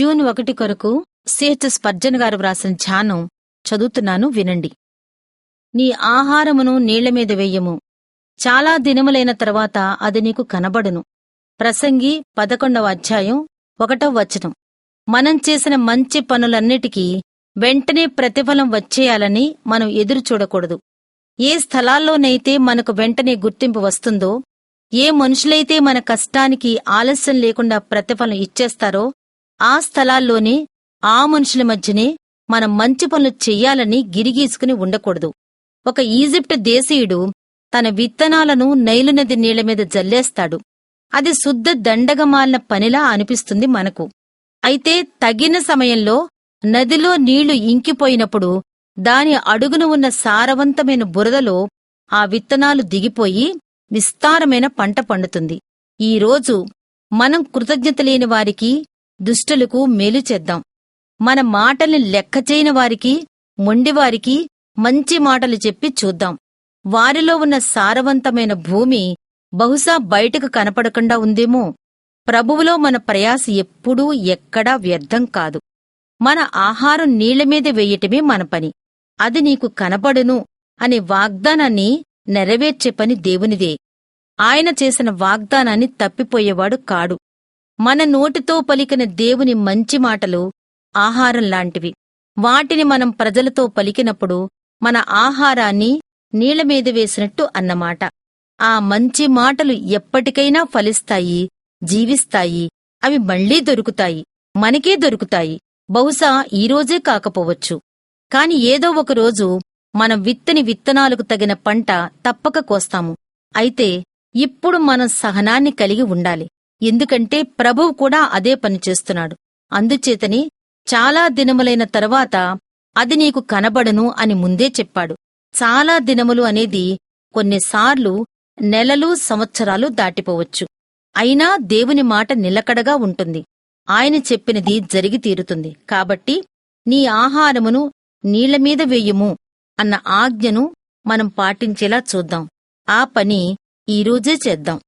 June ఒకటి కొరకు CHS పర్జన్ గారు వ్రాసిన ధ్యానం చదువుతున్నాను వినండి. నీ ఆహారమును నీళ్ళ మీద వెయ్యము చాలా దినములైన తర్వాత అది నీకు కనబడును. ప్రసంగి పదకొండవ అధ్యాయం ఒకటవ వచనం. మనం చేసిన మంచి పనులన్నిటికీ వెంటనే ప్రతిఫలం వచ్చేయాలని మనం ఎదురు చూడకూడదు. ఏ స్థలాల్లోనైతే మనకు వెంటనే గుర్తింపు వస్తుందో ఏ మనుషులైతే మన కష్టానికి ఆలస్యం లేకుండా ప్రతిఫలం ఇచ్చేస్తారో ఆ స్థలాల్లోనే ఆ మనుషుల మధ్యనే మనం మంచి పనులు చెయ్యాలని గిరిగీసుకుని ఉండకూడదు. ఒక ఈజిప్ట్ దేశీయుడు తన విత్తనాలను నైలు నది నీళ్ళ మీద జల్లేస్తాడు. అది శుద్ధ దండగమాలిన పనిలా అనిపిస్తుంది మనకు. అయితే తగిన సమయంలో నదిలో నీళ్ళు ఇంకిపోయినప్పుడు దాని అడుగున ఉన్న సారవంతమైన బురదలో ఆ విత్తనాలు దిగిపోయి విస్తారమైన పంట పండుతుంది. ఈరోజు మనం కృతజ్ఞత లేని వారికి దుష్టులకు మేలు చేద్దాం. మన మాటల్ని లెక్కచేయని వారికి మొండివారికి మంచి మాటలు చెప్పి చూద్దాం. వారిలో ఉన్న సారవంతమైన భూమి బహుశా బయటకు కనపడకుండా ఉందేమో. ప్రభువులో మన ప్రయాస ఎప్పుడూ ఎక్కడా వ్యర్థం కాదు. మన ఆహారం నీళ్ళ మీద వెయ్యటమే మన పని. అది నీకు కనపడును అనే వాగ్దానాన్ని నెరవేర్చే పని దేవునిదే. ఆయన చేసిన వాగ్దానాన్ని తప్పిపోయేవాడు కాడు. మన నోటితో పలికిన దేవుని మంచి మాటలు ఆహారం లాంటివి. వాటిని మనం ప్రజలతో పలికినప్పుడు మన ఆహారాన్ని నీళ్ళమీద వేసినట్టు అన్నమాట. ఆ మంచి మాటలు ఎప్పటికైనా ఫలిస్తాయి జీవిస్తాయి అవి మళ్ళీ దొరుకుతాయి మనకే దొరుకుతాయి. బహుశా ఈరోజే కాకపోవచ్చు. కాని ఏదో ఒక రోజు మనం విత్తని విత్తనాలకు తగిన పంట తప్పక కోస్తాము. అయితే ఇప్పుడు మనం సహనాన్ని కలిగి ఉండాలి. ఎందుకంటే ప్రభువు కూడా అదే పని చేస్తున్నాడు. అందుచేతని చాలా దినములైన తరువాత అది నీకు కనబడను అని ముందే చెప్పాడు. చాలా దినములు అనేది కొన్నిసార్లు నెలలు సంవత్సరాలు దాటిపోవచ్చు. అయినా దేవుని మాట నిలకడగా ఉంటుంది. ఆయన చెప్పినది జరిగి తీరుతుంది. కాబట్టి నీ ఆహారమును నీళ్ళ మీద వేయుము అన్న ఆజ్ఞను మనం పాటించేలా చూద్దాం. ఆ పని ఈరోజే చేద్దాం.